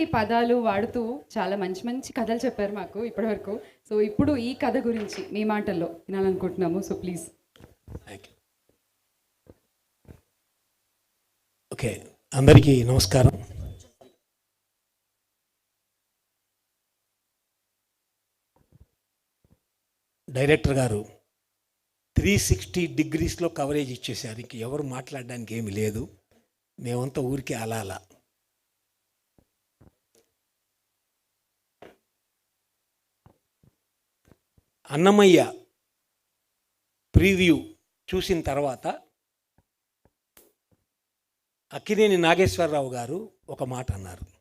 ఈ పదాలు వాడుతూ చాలా మంచి మంచి కథలు చెప్పారు మాకు ఇప్పటివరకు. సో ఇప్పుడు ఈ కథ గురించి మీ మాటల్లో వినాలనుకుంటున్నాము. So please. Thank you okay అందరికీ నమస్కారం. డైరెక్టర్ గారు త్రీ సిక్స్టీ డిగ్రీస్లో కవరేజ్ ఇచ్చేసారు ఇంక ఎవరు మాట్లాడడానికి ఏమీ లేదు. మేమంతా ఊరికే అలా అలా. అన్నమయ్య ప్రీవ్యూ చూసిన తర్వాత అక్కినేని నాగేశ్వరరావు గారు ఒక మాట అన్నారు.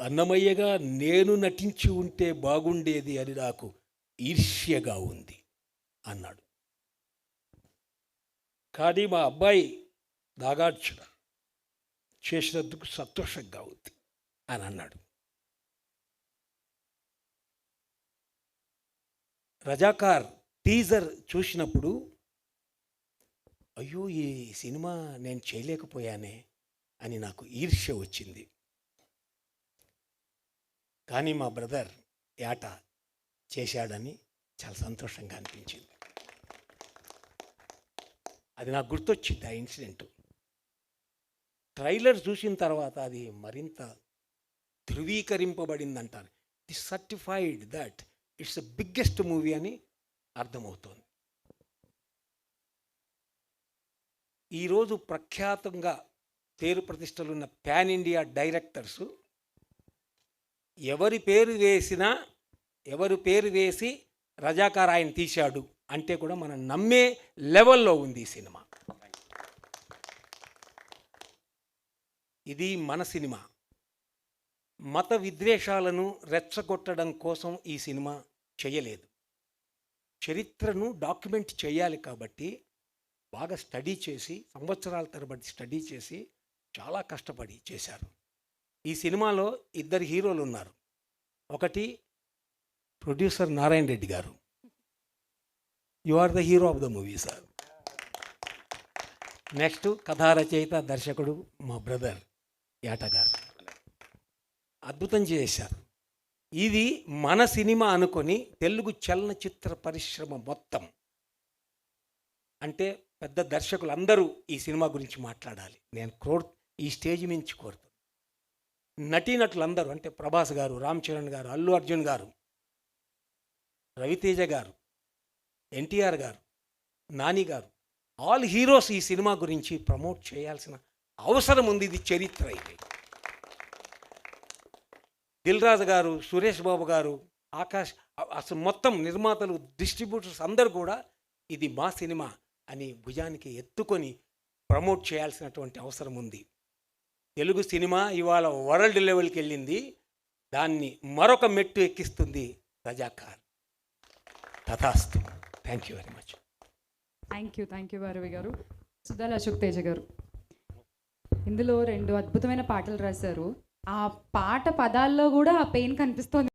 అన్నమయ్యగా నేను నటించి ఉంటే బాగుండేది అని నాకు ఈర్ష్యగా ఉంది అన్నాడు. కానీ మా అబ్బాయి నాగార్జున చేసినందుకు సంతోషంగా ఉంది అని అన్నాడు. రజాకార్ టీజర్ చూసినప్పుడు అయ్యో ఈ సినిమా నేను చేయలేకపోయానే అని నాకు ఈర్ష్య వచ్చింది. కానీ మా బ్రదర్ ఏట చేశాడని చాలా సంతోషంగా అనిపించింది. అది నాకు గుర్తొచ్చింది ఆ ఇన్సిడెంట్. ట్రైలర్ చూసిన తర్వాత అది మరింత ధృవీకరింపబడింది అంటారు the certified that it's the biggest movie అని అర్థమవుతోంది. ఈరోజు ప్రఖ్యాతంగా పేరు ప్రతిష్టలున్న ప్యాన్ ఇండియా డైరెక్టర్స్ ఎవరి పేరు వేసినా ఎవరి పేరు వేసి రజాకార్ ఆయన తీశాడు అంటే కూడా మనం నమ్మే లెవెల్లో ఉంది ఈ సినిమా. ఇది మన సినిమా. మత విద్వేషాలను రెచ్చగొట్టడం కోసం ఈ సినిమా చేయలేదు. చరిత్రను డాక్యుమెంట్ చేయాలి కాబట్టి బాగా స్టడీ చేసి సంవత్సరాల తరబడి స్టడీ చేసి చాలా కష్టపడి చేశారు. ఈ సినిమాలో ఇద్దరు హీరోలు ఉన్నారు. ఒకటి ప్రొడ్యూసర్ నారాయణ రెడ్డి గారు. You are the hero of the movie sir next కథా రచయిత దర్శకుడు మా బ్రదర్ ఏటగారు అద్భుతం చేశారు. ఇది మన సినిమా అనుకొని తెలుగు చలనచిత్ర పరిశ్రమ మొత్తం. అంటే పెద్ద దర్శకులు అందరూ ఈ సినిమా గురించి మాట్లాడాలి. నేను క్రో ఈ స్టేజ్ నుంచి కోరుతాను నటీనటులందరూ అంటే ప్రభాస్ గారు రామ్ చరణ్ గారు అల్లు అర్జున్ గారు రవితేజ గారు ఎన్టీఆర్ గారు నాని గారు ఆల్ హీరోస్ ఈ సినిమా గురించి ప్రమోట్ చేయాల్సిన అవసరం ఉంది. ఇది చరిత్ర ఇది. దిల్ రాజు గారు సురేష్ బాబు గారు ఆకాష్ అసలు మొత్తం నిర్మాతలు డిస్ట్రిబ్యూటర్స్ అందరూ కూడా ఇది మా సినిమా అని భుజానికి ఎత్తుకొని ప్రమోట్ చేయాల్సినటువంటి అవసరం ఉంది. తెలుగు సినిమా ఇవాళ వరల్డ్ లెవెల్కి వెళ్ళింది. దాన్ని మరొక మెట్టు ఎక్కిస్తుంది రజాకార్. తథాస్తు. Thank you very much thank you thank you Bharavi గారు. సుధాల్ అశోక్ తేజ గారు. ఇందులో రెండు అద్భుతమైన పాటలు రాశారు. ఆ పాట పదాల్లో కూడా ఆ పెయిన్ కనిపిస్తోంది.